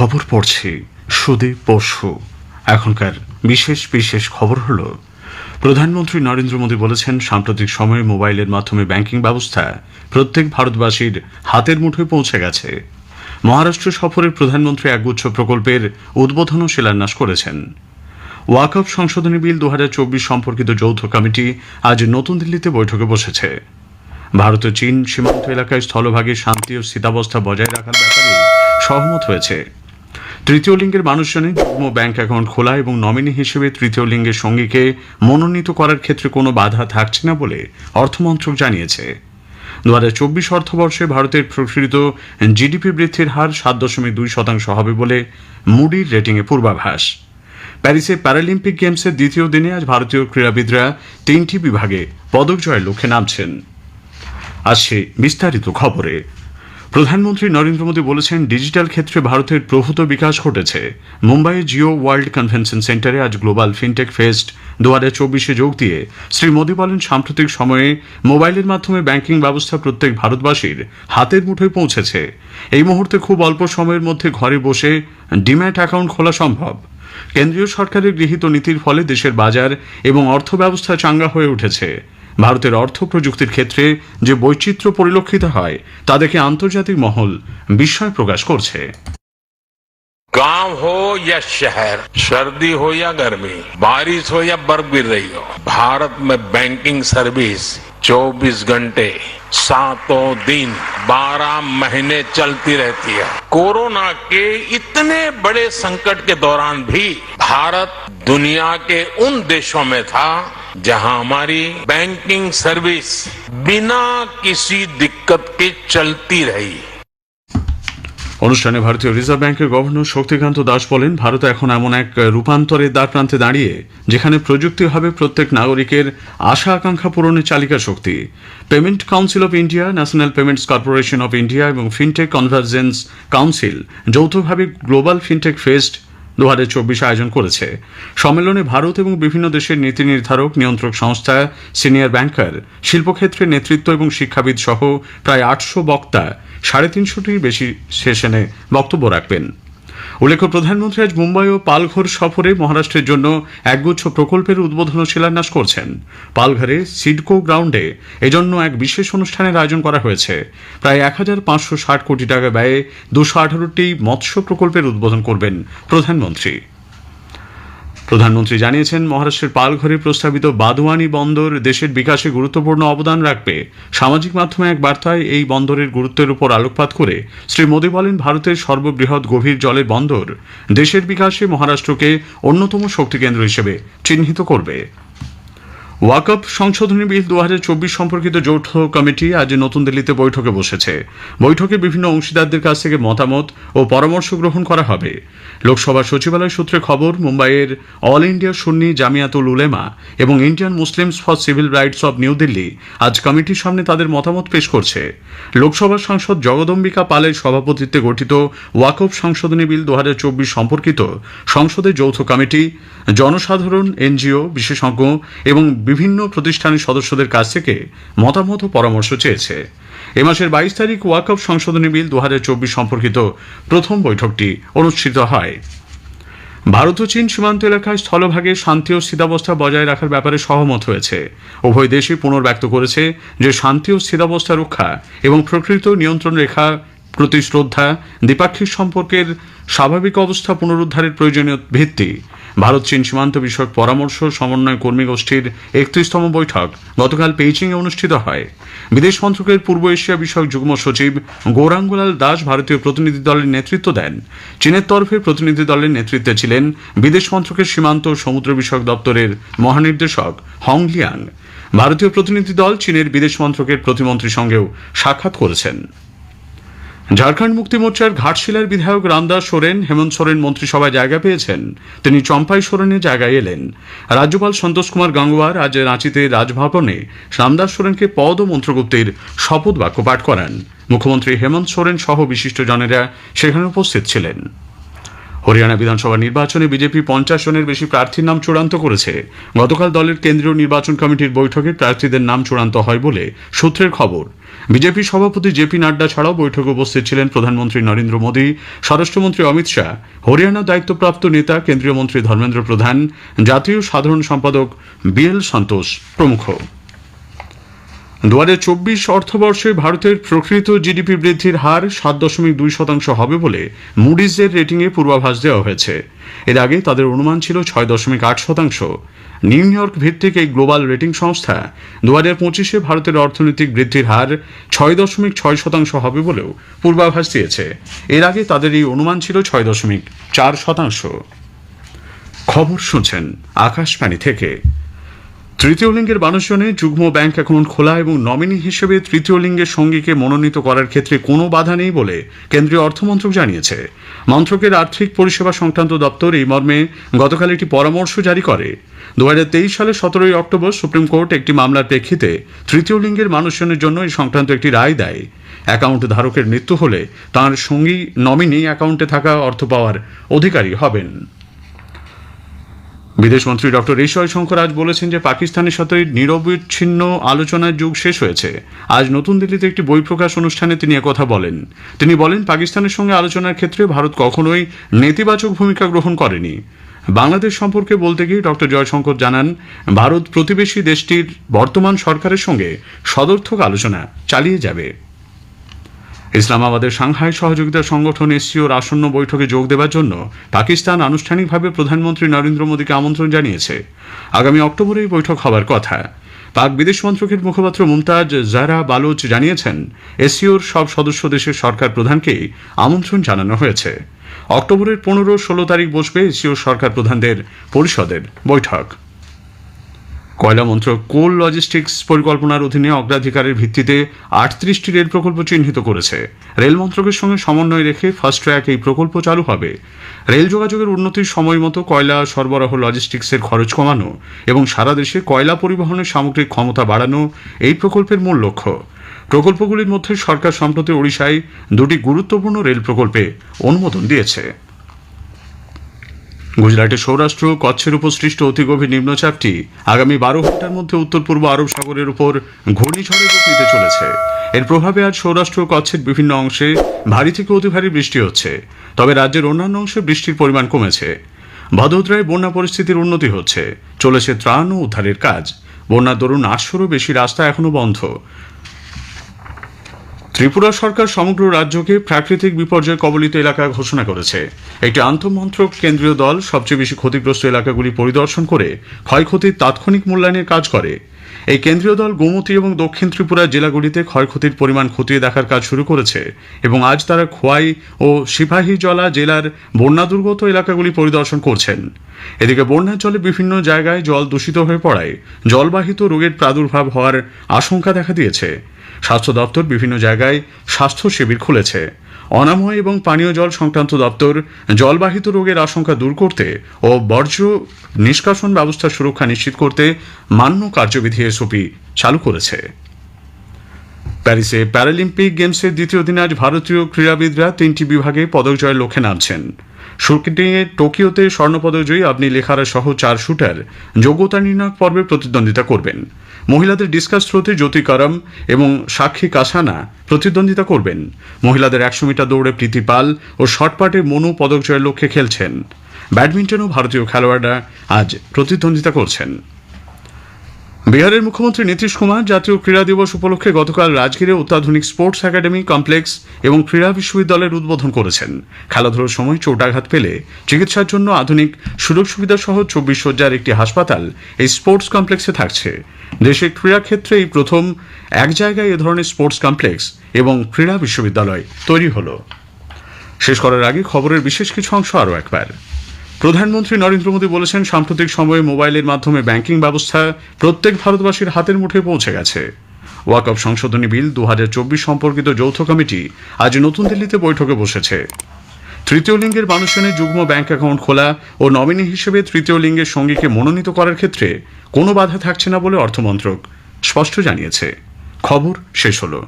খবর পড়ছি সুদীপ বসু এখনকার বিশেষ বিশেষ খবর হলো, প্রধানমন্ত্রী নরেন্দ্র মোদী বলেছেন, সাম্প্রতিক সময়ে মোবাইলের মাধ্যমে ব্যাংকিং ব্যবস্থা প্রত্যেক ভারতবাসীর হাতের মুঠোয় পৌঁছে গেছে। মহারাষ্ট্র সফরের প্রধানমন্ত্রী একগুচ্ছ প্রকল্পের উদ্বোধন ও শিলান্যাস করেছেন। ওয়াকফ সংশোধনী বিল দু হাজার চব্বিশ সম্পর্কিত যৌথ কমিটি আজ নতুন দিল্লিতে বৈঠকে বসেছে। ভারত চীন সীমান্ত এলাকায় স্থলভাগে শান্তি ও স্থিতাবস্থা বজায় রাখার ব্যাপারে সহমত হয়েছে। তৃতীয় লিঙ্গের মানুষজনের যুগ্ম ব্যাংক অ্যাকাউন্ট খোলা এবং নমিনি হিসেবে তৃতীয় লিঙ্গের সঙ্গীকে মনোনীত করার ক্ষেত্রে কোনো বাধা থাকছে না বলে অর্থমন্ত্রক জানিয়েছে। দু হাজার চব্বিশ অর্থবর্ষে ভারতের প্রকৃত জিডিপি বৃদ্ধির হার সাত দশমিক দুই শতাংশ হবে বলে মুডির রেটিংয়ে পূর্বাভাস। প্যারিসে প্যারালিম্পিক গেমসের দ্বিতীয় দিনে আজ ভারতীয় ক্রীড়াবিদরা তিনটি বিভাগে পদক জয়ের লক্ষ্যে নামছেন। আসছে বিস্তারিত খবরে। প্রধানমন্ত্রী নরেন্দ্র মোদী বলেছেন, ডিজিটাল ক্ষেত্রে ভারতের প্রভূত বিকাশ ঘটেছে। মুম্বাইয়ে জিও ওয়ার্ল্ড কনভেনশন সেন্টারে আজ গ্লোবাল ফিনটেক ফেস্ট দু হাজার চব্বিশে যোগ দিয়ে শ্রী মোদী বলেন, সাম্প্রতিক সময়ে মোবাইলের মাধ্যমে ব্যাংকিং ব্যবস্থা প্রত্যেক ভারতবাসীর হাতের মুঠোয় পৌঁছেছে। এই মুহূর্তে খুব অল্প সময়ের মধ্যে ঘরে বসে ডিম্যাট অ্যাকাউন্ট খোলা সম্ভব। কেন্দ্রীয় সরকারের গৃহীত নীতির ফলে দেশের বাজার এবং অর্থ ব্যবস্থা চাঙ্গা হয়ে উঠেছে। ভারতের অর্থ প্রযুক্তির ক্ষেত্রে যে বৈচিত্র্য পরিলক্ষিত হয় তা দেখে আন্তর্জাতিক মহল বিস্ময় প্রকাশ করছে गांव हो या शहर सर्दी हो या गर्मी बारिश हो या बर्फ गिर रही हो भारत में बैंकिंग सर्विस 24 घंटे सातों दिन 12 महीने चलती रहती है। कोरोना के इतने बड़े संकट के दौरान भी भारत दुनिया के उन देशों में था जहाँ हमारी बैंकिंग सर्विस बिना किसी दिक्कत के चलती रही। অনুষ্ঠানে ভারতীয় রিজার্ভ ব্যাংকের গভর্নর শক্তিকান্ত দাস বলেন, ভারত এখন এমন এক রূপান্তরের দ্বার প্রান্তে দাঁড়িয়ে, যেখানে প্রযুক্তি হবে প্রত্যেক নাগরিকের আশা আকাঙ্ক্ষা পূরণের চালিকা শক্তি। Payment council of India national payments corporation of India এবং ফিনটেক কনভার্জেন্স কাউন্সিল যৌথভাবে গ্লোবাল ফিনটেক ফেস্ট দু হাজার চব্বিশ আয়োজন করেছে। সম্মেলনে ভারত এবং বিভিন্ন দেশের নীতি নির্ধারক, নিয়ন্ত্রক সংস্থা, সিনিয়র ব্যাংকার, শিল্পক্ষেত্রের নেতৃত্ব এবং শিক্ষাবিদ সহ প্রায় আটশো বক্তা সাড়ে তিনশোটির বেশি সেশনে বক্তব্য রাখবেন। উল্লেখ্য, প্রধানমন্ত্রী আজ মুম্বাই ও পালঘর সফরে মহারাষ্ট্রের জন্য একগুচ্ছ প্রকল্পের উদ্বোধন ও শিলান্যাস করছেন। পালঘরে সিডকো গ্রাউন্ডে এজন্য এক বিশেষ অনুষ্ঠানের আয়োজন করা হয়েছে। প্রায় এক হাজার পাঁচশো ষাট কোটি টাকা ব্যয়ে দুশো আঠারোটি মৎস্য প্রকল্পের উদ্বোধন করবেন প্রধানমন্ত্রী। প্রধানমন্ত্রী জানিয়েছেন, মহারাষ্ট্রের পালঘরে প্রস্তাবিত বাদওয়ানি বন্দর দেশের বিকাশে গুরুত্বপূর্ণ অবদান রাখবে। সামাজিক মাধ্যমে এক বার্তায় এই বন্দরের গুরুত্বের উপর আলোকপাত করে শ্রী মোদী বলেন, ভারতের সর্ববৃহৎ গভীর জলের বন্দর দেশের বিকাশে মহারাষ্ট্রকে অন্যতম শক্তিকেন্দ্র হিসেবে চিহ্নিত করবে। ওয়াকফ সংশোধনী বিল দু হাজার চব্বিশ সম্পর্কিত যৌথ কমিটি আজ নতুন দিল্লিতে বৈঠকে বসেছে। বৈঠকে বিভিন্ন অংশীদারদের কাছ থেকে মতামত ও পরামর্শ গ্রহণ করা হবে। লোকসভা সচিবালয় সূত্রে খবর, মুম্বাইয়ের অল ইন্ডিয়া সুন্নি জামিয়াতুল উলেমা এবং Indian Muslims for civil rights of New Delhi আজ কমিটির সামনে তাদের মতামত পেশ করছে। লোকসভার সাংসদ জগদম্বিকা পালের সভাপতিত্বে গঠিত ওয়াকফ সংশোধনী বিল দু হাজার চব্বিশ সম্পর্কিত সংসদের যৌথ কমিটি, জনসাধারণ, এনজিও, বিশেষজ্ঞ এবং বিভিন্ন প্রতিষ্ঠানের সদস্যদের কাছ থেকে মতামত ও পরামর্শ চেয়েছে। এ মাসের বাইশ তারিখ ওয়াকফ সংশোধনী বিল দুহাজার চব্বিশ সম্পর্কিত প্রথম বৈঠকটি অনুষ্ঠিত হয়। ভারত ও চীন সীমান্ত এলাকায় স্থলভাগে শান্তি ও স্থিতাবস্থা বজায় রাখার ব্যাপারে সহমত হয়েছে। উভয় দেশই পুনর্ব্যক্ত করেছে যে শান্তি ও স্থিতাবস্থা রক্ষা এবং প্রকৃত নিয়ন্ত্রণ রেখা প্রতি শ্রদ্ধা দ্বিপাক্ষিক সম্পর্কের স্বাভাবিক অবস্থা পুনরুদ্ধারের প্রয়োজনীয় ভিত্তি। ভারত চীন সীমান্ত বিষয়ক পরামর্শ সমন্বয় কর্মী গোষ্ঠীর একত্রিশতম বৈঠক গতকাল পেইচিংয়ে অনুষ্ঠিত হয়। বিদেশ মন্ত্রকের পূর্ব এশিয়া বিষয়ক যুগ্ম সচিব গৌরাঙ্গলাল দাস ভারতীয় প্রতিনিধি দলের নেতৃত্ব দেন। চীনের তরফে প্রতিনিধি দলের নেতৃত্বে ছিলেন বিদেশ মন্ত্রকের সীমান্ত সমুদ্র বিষয়ক দপ্তরের মহানির্দেশক হং লিয়াং। ভারতীয় প্রতিনিধি দল চীনের বিদেশ মন্ত্রকের প্রতিমন্ত্রীর সঙ্গেও সাক্ষাৎ করেছেন। ঝাড়খণ্ড মুক্তি মোর্চার ঘাটশিলার বিধায়ক রামদাস সোরেন, হেমন্ত সোরেন মন্ত্রিসভায় জায়গা পেয়েছেন। তিনি চম্পাই সোরেনে জায়গায় এলেন। রাজ্যপাল সন্তোষ কুমার গাঙ্গুয়ার আজ রাঁচিতে রাজভবনে রামদাস সোরেনকে পদ ও মন্ত্রগুপ্তের শপথ বাক্য পাঠ করান। মুখ্যমন্ত্রী হেমন্ত সোরেন সহ বিশিষ্ট জনেরা সেখানে উপস্থিত ছিলেন। হরিয়ানা বিধানসভা নির্বাচনে বিজেপি পঞ্চাশ জনের বেশি প্রার্থীর নাম চূড়ান্ত করেছে। গতকাল দলের কেন্দ্রীয় নির্বাচন কমিটির বৈঠকে প্রার্থীদের নাম চূড়ান্ত হয় বলে সূত্রের খবর। বিজেপি সভাপতি জেপি নাড্ডা ছাড়াও বৈঠকে উপস্থিত ছিলেন প্রধানমন্ত্রী নরেন্দ্র মোদী, স্বরাষ্ট্রমন্ত্রী অমিত শাহ, হরিয়ানা দায়িত্বপ্রাপ্ত নেতা, কেন্দ্রীয় মন্ত্রী ধর্মেন্দ্র প্রধান, জাতীয় সাধারণ সম্পাদক বিএল সন্তোষ প্রমুখ। দু অর্থবর্ষে ভারতের প্রকৃত জিডিপি বৃদ্ধির হার সাত দশমিক দুই শতাংশ হবে বলে মুডিজের রেটিংয়ে পূর্বাভাস দেওয়া হয়েছে। এর আগে তাদের অনুমান ছিল ছয় দশমিক আট শতাংশ। নিউ ইয়র্ক ভিত্তিক এই গ্লোবাল রেটিং সংস্থা দু হাজার পঁচিশে ভারতের অর্থনৈতিক বৃদ্ধির হার ছয় দশমিক ছয় শতাংশ হবে বলেও পূর্বাভাস দিয়েছে। এর আগে তাদের এই অনুমান ছিল ছয় দশমিক চার শতাংশ। খবর শুনছেন আকাশবাণী থেকে। তৃতীয় লিঙ্গের মানুষজনে যুগ্ম ব্যাংক অ্যাকাউন্ট খোলা এবং নমিনি হিসেবে তৃতীয় লিঙ্গের সঙ্গীকে মনোনীত করার ক্ষেত্রে কোনো বাধা নেই বলে কেন্দ্রীয় অর্থমন্ত্রক জানিয়েছে। মন্ত্রকের আর্থিক পরিষেবা সংক্রান্ত দপ্তর এই মর্মে গতকাল একটি পরামর্শ জারি করে। দু হাজার তেইশ সালের সতেরোই অক্টোবর সুপ্রিম কোর্ট একটি মামলার প্রেক্ষিতে তৃতীয় লিঙ্গের মানুষজনের জন্য এই সংক্রান্ত একটি রায় দেয়। অ্যাকাউন্ট ধারকের মৃত্যু হলে তার সঙ্গী নমিনি অ্যাকাউন্টে থাকা অর্থ পাওয়ার অধিকারী হবেন। বিদেশমন্ত্রী ডক্টর এস জয়শঙ্কর আজ বলেছেন যে পাকিস্তানের সাথে নিরবিচ্ছিন্ন আলোচনার যুগ শেষ হয়েছে। আজ নতুন দিল্লিতে একটি বই প্রকাশ অনুষ্ঠানে তিনি কথা বলেন। তিনি বলেন, পাকিস্তানের সঙ্গে আলোচনার ক্ষেত্রে ভারত কখনোই নেতিবাচক ভূমিকা গ্রহণ করেনি। বাংলাদেশ সম্পর্কে বলতে গিয়ে ডক্টর জয়শঙ্কর জানান, ভারত প্রতিবেশী দেশটির বর্তমান সরকারের সঙ্গে সদর্থক আলোচনা চালিয়ে যাবে। ইসলামাবাদের সাংহাই সহযোগিতা সংগঠন এসসিওর আসন্ন বৈঠকে যোগ দেওয়ার জন্য পাকিস্তান আনুষ্ঠানিকভাবে প্রধানমন্ত্রী নরেন্দ্র মোদীকে আমন্ত্রণ জানিয়েছে। আগামী অক্টোবরে বৈঠক হবার কথা। পাক বিদেশ মন্ত্রকের মুখপাত্র মুমতাজ জারা বালোচ জানিয়েছেন, এসসিওর সব সদস্য দেশের সরকার প্রধানকেই আমন্ত্রণ জানানো হয়েছে। অক্টোবরের পনেরো ষোলো তারিখ বসবে এসিওর সরকার প্রধানদের পরিষদের বৈঠক। কয়লা মন্ত্রক কোল লজিস্টিক্স পরিকল্পনার অধীনে অগ্রাধিকারের ভিত্তিতে আটত্রিশটি রেল প্রকল্প চিহ্নিত করেছে। রেল মন্ত্রকের সঙ্গে সমন্বয় রেখে ফাস্ট ট্র্যাক এই প্রকল্প চালু হবে। রেল যোগাযোগের উন্নতির সময় মতো কয়লা সরবরাহ লজিস্টিক্সের খরচ কমানো এবং সারা দেশে কয়লা পরিবহনের সামগ্রিক ক্ষমতা বাড়ানো এই প্রকল্পের মূল লক্ষ্য। প্রকল্পগুলির মধ্যে সরকার সম্প্রতি ওড়িশায় দুটি গুরুত্বপূর্ণ রেল প্রকল্পে অনুমোদন দিয়েছে। গুজরাটের সৌরাষ্ট্র কচ্ছের উপর সৃষ্ট অতি গভীর নিম্নচাপটি আগামী বারো ঘণ্টার মধ্যে উত্তর পূর্ব আরব সাগরের উপর ঘূর্ণিঝড়ের রূপ নিতে চলেছে। এর প্রভাবে আজ সৌরাষ্ট্র কচ্ছের বিভিন্ন অংশে ভারী থেকে অতি ভারী বৃষ্টি হচ্ছে, তবে রাজ্যের অন্যান্য অংশে বৃষ্টির পরিমাণ কমেছে। ভদোদরায় বন্যা পরিস্থিতির উন্নতি হচ্ছে, চলেছে ত্রাণ ও উদ্ধারের কাজ। বন্যার দরুন আটশোরও বেশি রাস্তা এখনও বন্ধ ত্রিপুরা সরকার সমগ্র রাজ্যকে প্রাকৃতিক বিপর্যয় কবলিত এলাকা ঘোষণা করেছে। একটি আন্তঃমন্ত্রক কেন্দ্রীয় দল সবচেয়ে বেশি ক্ষতিগ্রস্ত এলাকাগুলি পরিদর্শন করে ক্ষয়ক্ষতির তাৎক্ষণিক মূল্যায়নের কাজ করে। এই কেন্দ্রীয় দল গোমতী এবং দক্ষিণ ত্রিপুরা জেলাগুলিতে ক্ষয়ক্ষতির পরিমাণ খতিয়ে দেখার কাজ শুরু করেছে এবং আজ তারা খোয়াই ও সিপাহীজলা জেলার বন্যা দুর্গত এলাকাগুলি পরিদর্শন করছেন। এদিকে বন্যার জলে বিভিন্ন জায়গায় জল দূষিত হয়ে পড়ায় জলবাহিত রোগের প্রাদুর্ভাব হওয়ার আশঙ্কা দেখা দিয়েছে। স্বাস্থ্য দপ্তর বিভিন্ন জায়গায় স্বাস্থ্য শিবির খুলেছে। অনাময় এবং পানীয় জল সংক্রান্ত দপ্তর জলবাহিত রোগের আশঙ্কা দূর করতে ও বর্জ্য নিষ্কাশন ব্যবস্থা সুরক্ষা নিশ্চিত করতে মান্য কার্যবিধি এসওপি চালু করেছে। প্যারিসে প্যারালিম্পিক গেমসের দ্বিতীয় দিনে আজ ভারতীয় ক্রীড়াবিদরা তিনটি বিভাগে পদক জয়ের লক্ষ্যে নামছেন। শুটিংয়ে টোকিওতে স্বর্ণপদক জয়ী আপনি লেখারা সহ চার শুটার যোগ্যতা নির্ণায়ক পর্বে প্রতিদ্বন্দ্বিতা করবেন। মহিলাদের ডিসকাস থ্রোতে জ্যোতি করম এবং সাক্ষী কাসানা প্রতিদ্বন্দ্বিতা করবেন। মহিলাদের একশো মিটার দৌড়ে প্রীতি পাল ও শর্টপাটে মনু পদক জয়ের লক্ষ্যে খেলছেন। ব্যাডমিন্টনও ভারতীয় খেলোয়াড়রা আজ প্রতিদ্বন্দ্বিতা করছেন। বিহারের মুখ্যমন্ত্রী নীতিশ কুমার জাতীয় ক্রীড়া দিবস উপলক্ষে গতকাল রাজগীরে অত্যাধুনিক স্পোর্টস একাডেমি, কমপ্লেক্স এবং ক্রীড়া বিশ্ববিদ্যালয়ের উদ্বোধন করেছেন। খেলাধুলোর সময় চোটাঘাত পেলে চিকিৎসার জন্য আধুনিক সুযোগ সুবিধা সহ চব্বিশ শয্যার একটি হাসপাতাল এই স্পোর্টস কমপ্লেক্সে থাকছে। দেশের ক্রীড়া ক্ষেত্রে এই প্রথম এক জায়গায় এ ধরনের স্পোর্টস কমপ্লেক্স এবং ক্রীড়া বিশ্ববিদ্যালয় তৈরি হলো। শেষ করার আগে খবরের বিশেষ কিছু অংশ আরও একবার। প্রধানমন্ত্রী নরেন্দ্র মোদী বলেছেন, সাম্প্রতিক সময়ে মোবাইলের মাধ্যমে ব্যাংকিং ব্যবস্থা প্রত্যেক ভারতবাসীর হাতের মুঠে পৌঁছে গেছে। ওয়াকফ সংশোধনী বিল দু হাজার চব্বিশ সম্পর্কিত যৌথ কমিটি আজ নতুন দিল্লিতে বৈঠকে বসেছে। তৃতীয় লিঙ্গের মানুষজনের যুগ্ম ব্যাংক অ্যাকাউন্ট খোলা ও নমিনি হিসেবে তৃতীয় লিঙ্গের সঙ্গীকে মনোনীত করার ক্ষেত্রে কোনো বাধা থাকছে না বলে অর্থমন্ত্রক স্পষ্ট জানিয়েছে। খবর শেষ হলো।